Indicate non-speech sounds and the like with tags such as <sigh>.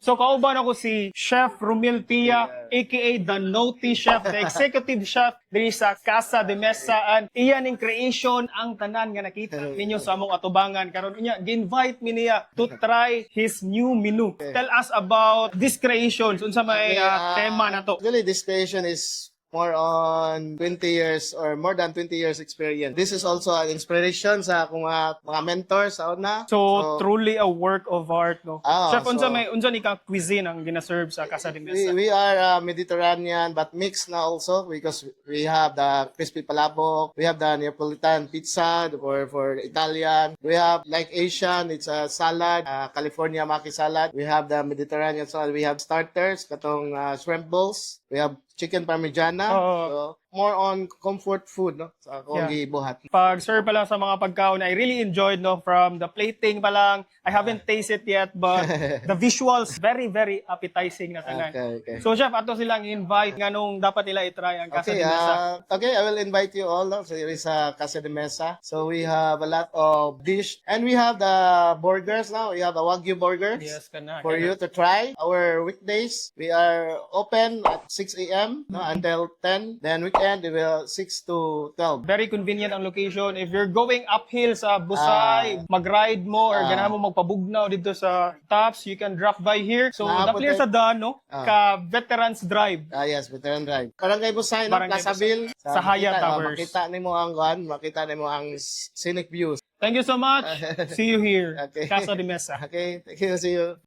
So kauban ako si Chef Romil Pia, aka the Naughty Chef, the executive chef diri sa Casa de Mesa and iyan ning creation ang tanan nga nakita <laughs> ninyo sa among atubangan karon unya gi-invite mi niya to try his new menu. Tell us about this creation unsa may ah, tema na to. Actually, this station is more on 20 years or more than 20 years experience. This is also an inspiration sa akong mga, mga mentors sa una. So, truly a work of art no. Ah, Chef unsa so- may unsa ni ka cuisine ang gina-serve sa Casa de we, Mesa? we are uh, Mediterranean but mixed na also because we have the crispy palabok, we have the Neapolitan pizza for for Italian, we have like Asian, it's a salad, uh, California maki salad, we have the Mediterranean salad, we have starters, katong uh, shrimp balls, we have chicken parmigiana, Oo. so more on comfort food no sa akong Yeah. gibuhat. pag serve pa lang sa mga pagkaon, I really enjoyed no from the plating pa lang. I haven't tasted yet but <laughs> the visuals very very appetizing na tanan. Okay, okay. So chef, ato silang invite nganong dapat nila i-try ang Casa Okay, de Mesa. uh, okay, I will invite you all no, sa sa Casa de Mesa. So we have a lot of dish and we have the burgers now. We have the Wagyu burgers yes, kana. for kana. you to try. Our weekdays, we are open at 6 a.m. no, until 10. Then weekend, we will 6 to 12. Very convenient ang location. If you're going uphill sa Busay, mag-ride mo or Ah. ganahan mo magpabugnaw dito sa Tops, you can drop by here. So, naplir eh. sa Dano, Ah. ka Veterans Drive. Ah, yes, Veteran Drive. Barangay Busay, no? Barangay Plaza Busay. Bill. Sa Hyatt makita- oh, Towers. makita nimo ang kuan, makita nimo ang scenic views. Thank you so much. <laughs> See you here. Okay. Casa de Mesa. Okay, thank you. See you.